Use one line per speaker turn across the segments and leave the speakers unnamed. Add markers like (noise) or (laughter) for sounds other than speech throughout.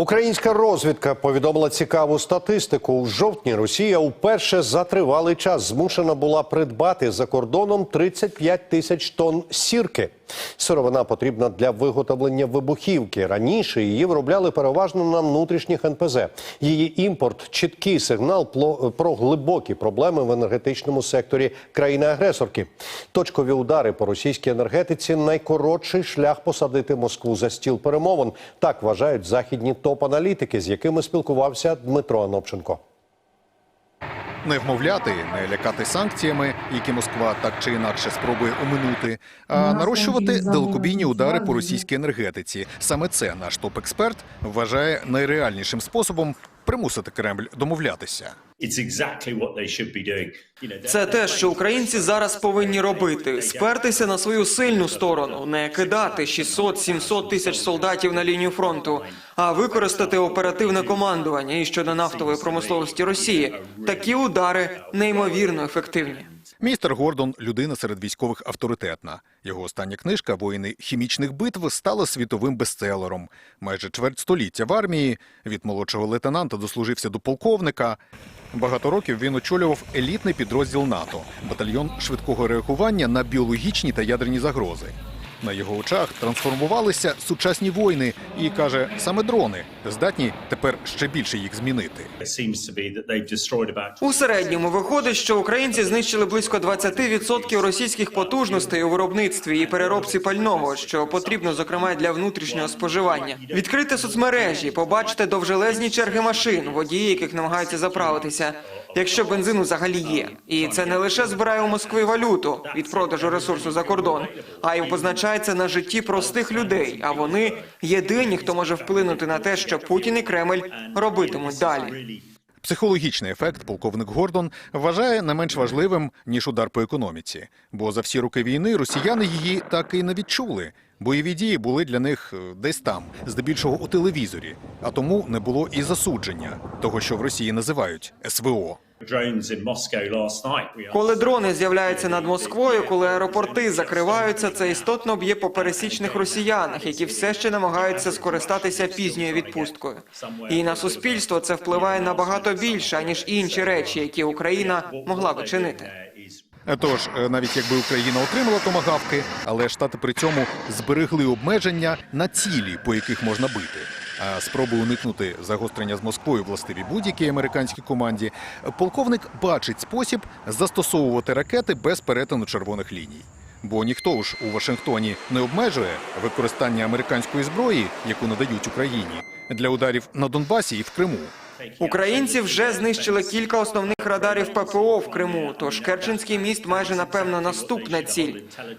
Українська розвідка повідомила цікаву статистику. У жовтні Росія вперше за тривалий час змушена була придбати за кордоном 35 тисяч тонн сірки. Сировина потрібна для виготовлення вибухівки. Раніше її виробляли переважно на внутрішніх НПЗ. Її імпорт чіткий сигнал про глибокі проблеми в енергетичному секторі країни-агресорки. Точкові удари по російській енергетиці найкоротший шлях посадити Москву за стіл перемовин. Так вважають західні топ-аналітики, з якими спілкувався Дмитро Анопченко.
Не вмовляти, не лякати санкціями, які Москва так чи інакше спробує оминути, а нарощувати далекобійні удари по російській енергетиці. Саме це наш топ-експерт вважає найреальнішим способом примусити Кремль домовлятися.
Це те, що українці зараз повинні робити: спертися на свою сильну сторону, не кидати 600-700 тисяч солдатів на лінію фронту, а використати оперативне командування і щодо нафтової промисловості Росії. Такі удари неймовірно ефективні.
Містер Гордон людина серед військових авторитетна. Його остання книжка Воїни хімічних битв стала світовим бестселером. Майже чверть століття в армії від молодшого лейтенанта дослужився до полковника. Багато років він очолював елітний підрозділ НАТО, батальйон швидкого реагування на біологічні та ядерні загрози. На його очах трансформувалися сучасні воїни, і каже, саме дрони здатні тепер ще більше їх змінити.
У середньому виходить, що українці знищили близько 20% російських потужностей у виробництві і переробці пального, що потрібно зокрема для внутрішнього споживання. Відкрити соцмережі, побачите довжелезні черги машин, водії, яких намагаються заправитися. Якщо бензин взагалі є, і це не лише збирає у Москви валюту від продажу ресурсу за кордон, а й позначається на житті простих людей. А вони єдині, хто може вплинути на те, що Путін і Кремль робитимуть далі.
Психологічний ефект полковник Гордон вважає не менш важливим ніж удар по економіці, бо за всі роки війни росіяни її так і не відчули. Бойові дії були для них е, десь там, здебільшого у телевізорі, а тому не було і засудження того, що в Росії називають СВО.
Коли дрони з'являються над Москвою, коли аеропорти закриваються, це істотно б'є по пересічних росіянах, які все ще намагаються скористатися пізньою відпусткою. І на суспільство це впливає набагато більше ніж інші речі, які Україна могла би чинити.
Е, Тож, е, навіть якби Україна отримала томагавки, але штати при цьому зберегли обмеження на цілі, по яких можна бити. А спроби уникнути загострення з Москвою властиві будь-якій американській команді. Полковник бачить спосіб застосовувати ракети без перетину червоних ліній. Бо ніхто ж у Вашингтоні не обмежує використання американської зброї, яку надають Україні, для ударів на Донбасі і в Криму.
Українці вже знищили кілька основних радарів ППО в Криму. Тож Керченський міст майже напевно наступна ціль.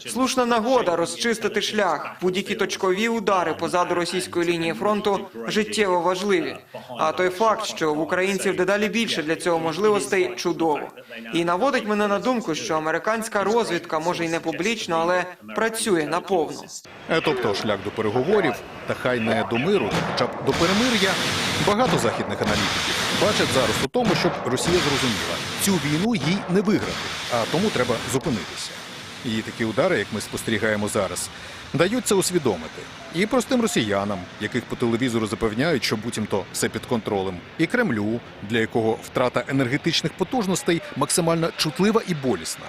Слушна нагода розчистити шлях. Будь-які точкові удари позаду російської лінії фронту життєво важливі. А той факт, що в українців дедалі більше для цього можливостей, чудово. І наводить мене на думку, що американська розвідка може й не публічно, але працює наповну.
Е, Тобто шлях до переговорів, та хай не до миру, хоча б до перемир'я. Багато західних аналітиків бачать зараз у тому, щоб Росія зрозуміла, цю війну їй не виграти, а тому треба зупинитися. І такі удари, як ми спостерігаємо зараз, дають це усвідомити і простим росіянам, яких по телевізору запевняють, що буцімто все під контролем, і Кремлю, для якого втрата енергетичних потужностей максимально чутлива і болісна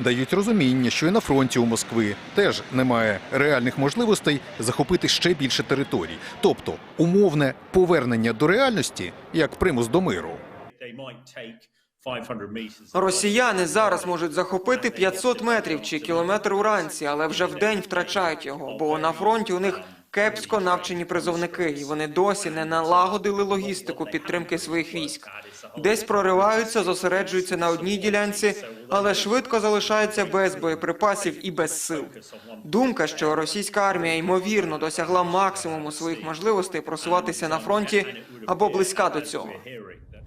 дають розуміння, що і на фронті у Москви теж немає реальних можливостей захопити ще більше територій, тобто умовне повернення до реальності як примус до миру.
they might take 500 meters.
Росіяни зараз можуть захопити 500 метрів чи кілометр уранці, але вже вдень втрачають його, бо на фронті у них кепсько навчені призовники, і вони досі не налагодили логістику підтримки своїх військ. Десь прориваються, зосереджуються на одній ділянці, але швидко залишаються без боєприпасів і без сил. Думка, що російська армія ймовірно досягла максимуму своїх можливостей просуватися на фронті або близька до цього.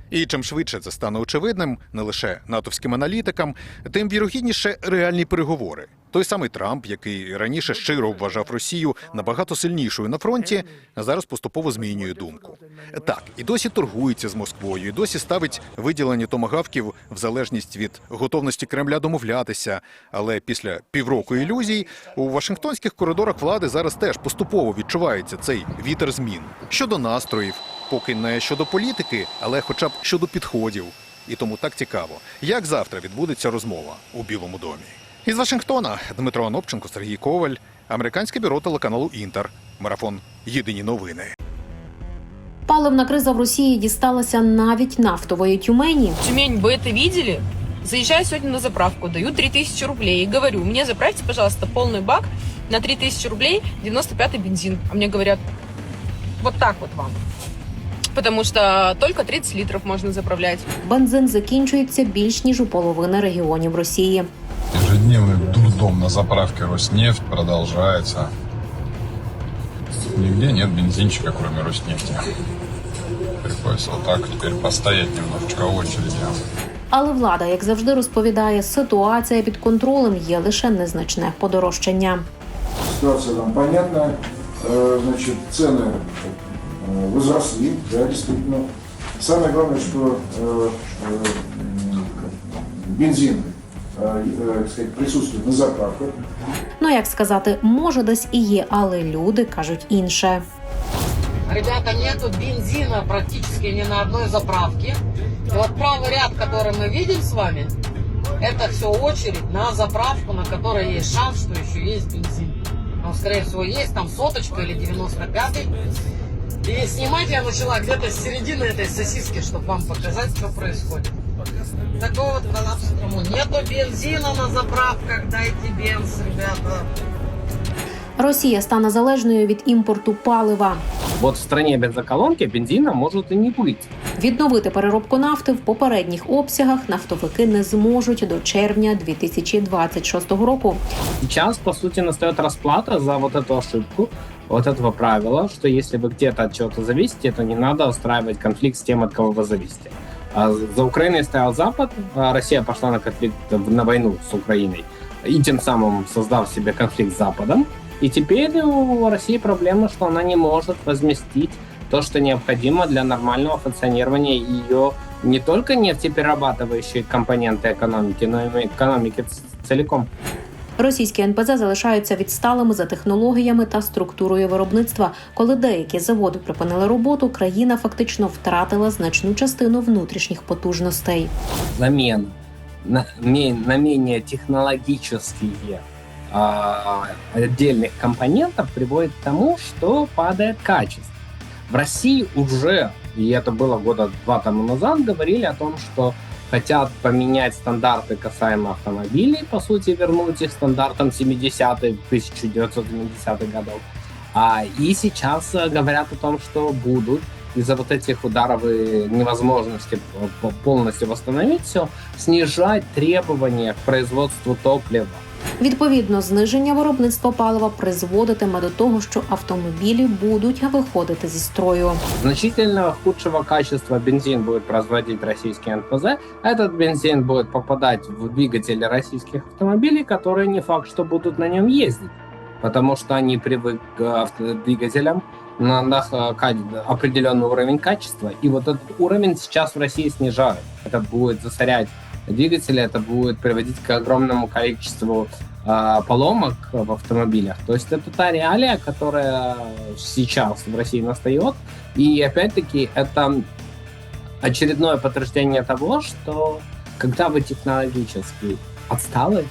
І чим швидше це стане очевидним, не лише натовським аналітикам, тим вірогідніше реальні переговори. Той самий Трамп, який раніше щиро вважав Росію набагато сильнішою на фронті, зараз поступово змінює думку. Так, і досі торгується з Москвою, і досі ставить виділення томагавків в залежність від готовності Кремля домовлятися. Але після півроку ілюзій у Вашингтонських коридорах влади зараз теж поступово відчувається цей вітер змін щодо настроїв, поки не щодо політики, але хоча б щодо підходів. І тому так цікаво, як завтра відбудеться розмова у Білому домі. Із Вашингтона Дмитро Анопченко, Сергій Коваль, американське бюро телеканалу Інтер. Марафон Єдині новини.
Паливна криза в Росії дісталася навіть нафтової тюмені.
Тюмень, вы это видели? Заезжаю сегодня на заправку, даю 3000 рублей и говорю, мне заправьте, пожалуйста, полный бак на 3000 рублей 95-й бензин. А мне говорят, вот так вот вам. Потому что только 30 литров можно заправлять.
Бензин закінчується більш ніж у половини регіонів Росії.
Ежедневный дурдом на заправке Роснефть продолжается. Нигде нет бензинчика, кроме Роснефти. Приходится вот так теперь постоять немножечко в очереди.
Але влада, як завжди, розповідає, ситуація під контролем є лише незначне подорожчання.
Ситуация там понятна. Э, Значит, цены э, возросли, да, действительно. Самое главное, что э, э, м, бензин э, э, так сказать, присутствует на заправках.
Ну як сказати, може десь і є, але люди кажуть інше.
Ребята, нету бензина практически ни на одной заправке. И вот правый ряд, который мы видим с вами, это все очередь на заправку, на которой есть шанс, что еще есть бензин. Он, скорее всего, есть там соточка или 95-й. И снимать я начала где-то с середины этой сосиски, чтобы вам показать, что происходит. Такого вот коллапса тому. Нету бензина на заправках, дайте бенз, ребята.
Росія стане залежною від імпорту палива.
Вот в стране бензоколонки бензина может и не быть.
Відновити переробку нафти в попередніх обсягах нафтовики не зможуть до червня 2026 року.
Сейчас, по сути, настает расплата за вот эту ошибку, вот этого правила, что если вы где-то от чего-то зависите, то не надо устраивать конфликт с тем, от кого вы зависите. А За Украиной стоял Запад, а Россия пошла на конфликт, на войну с Украиной, и тем самым создав себе конфликт с Западом. И теперь у России проблема, что она не может возместить то, что необходимо для нормального функционирования ее не только нефтеперерабатывающей компоненты экономики, но и экономики ц- целиком.
Російські НПЗ залишаються відсталими за технологіями та структурою виробництва. Коли деякі заводи припинили роботу, країна фактично втратила значну частину внутрішніх потужностей.
Замена на, ме- на менее технологические а, отдельных компонентов приводит к тому, что падает качество. В России уже, и это было года два тому назад, говорили о том, что хотят поменять стандарты касаемо автомобилей, по сути, вернуть их стандартам 70-х, 1970-х годов. А, и сейчас э, говорят о том, что будут из-за вот этих ударов и невозможности по- полностью восстановить все, снижать требования к производству топлива.
Відповідно, зниження виробництва палива призводитиме до того, що автомобілі будуть виходити зі строю.
Значительно худшего качества бензин будет производить российский НПЗ. Этот бензин будет попадать в двигатели российских автомобилей, которые не факт, что будут на нем ездить. Потому что они привыкли к автодвигателям на, на х- ка- определенный уровень качества. И вот этот уровень сейчас в России снижают. Это будет засорять двигатели, это будет приводить к огромному количеству а, поломок в автомобилях. То есть это та реалия, которая сейчас в России настает. И опять-таки это очередное подтверждение того, что когда вы технологически отсталы,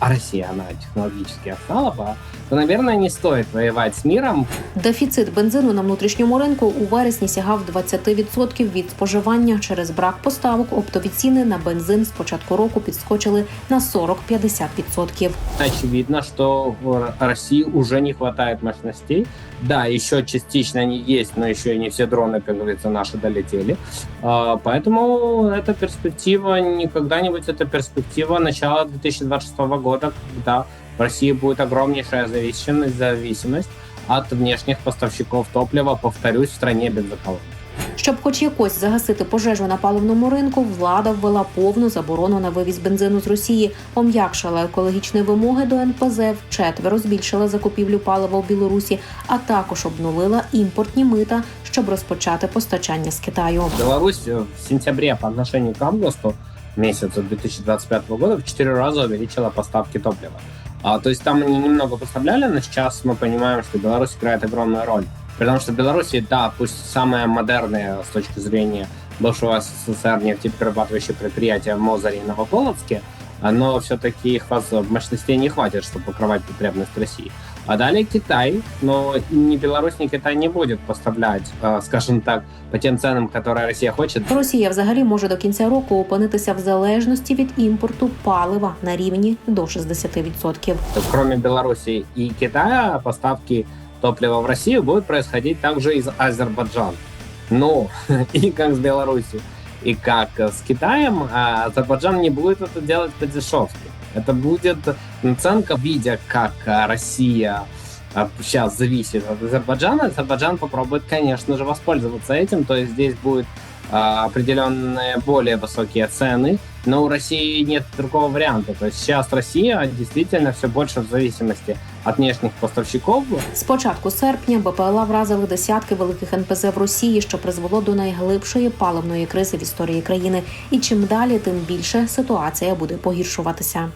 а Россия, она технологически отстала, бы, то, наверное, не стоит воевать с миром,
Дефіцит бензину на внутрішньому ринку у вересні сягав 20% від споживання. Через брак поставок оптові ціни на бензин з початку року підскочили на 40-50%.
очевидно, что в России уже не хватает мощностей. Да, еще частично они есть, но еще и не все дроны, как говорится, наши долетели. А, Поэтому эта перспектива, не когда-нибудь это перспектива начала 2026 года, когда в России будет огромнейшая зависимость, зависимость от внешних поставщиков топлива, повторюсь, в стране бензоколонок.
Щоб хоч якось загасити пожежу на паливному ринку, влада ввела повну заборону на вивіз бензину з Росії, пом'якшила екологічні вимоги до НПЗ, вчетверо збільшила закупівлю палива у Білорусі, а також обнулила імпортні мита, щоб розпочати постачання з Китаю.
Беларусь э, в сентябре по отношению к августу месяцу 2025 года в 4 раза увеличила поставки топлива. А, то есть там они немного поставляли, но сейчас мы понимаем, что Беларусь играет огромную роль. Потому что в Беларуси, да, пусть самое модерное с точки зрения бывшего СССР нефтеперерабатывающее предприятие в Мозере и Новополоцке, а, но все-таки их воз- мощностей не хватит, чтобы покрывать потребность России. А далее Китай, но ни Беларусь, ни Китай не будет поставлять, э, скажем так, по тем ценам, которые Россия хочет.
Росія взагалі може до кінця року опинитися в залежності від імпорту палива на рівні до 60%.
То кроме Беларуси и Китая, поставки топлива в Россию будут происходить также из Азербайджана. Но (laughs) и как с Беларусью, и как с Китаем, а Азербайджан не будет это делать по дешевке. Это будет наценка, видя, как а, Россия а, сейчас зависит от Азербайджана, Азербайджан попробует, конечно же, воспользоваться этим. То есть здесь будет а, определенные более высокие цены, но у России нет другого варианта. То есть сейчас Россия действительно все больше в зависимости от внешних поставщиков.
З початку серпня БПЛА вразили десятки великих НПЗ в Росії, що призвело до найглибшої паливної кризи в історії країни. І чим далі, тим більше ситуація буде погіршуватися.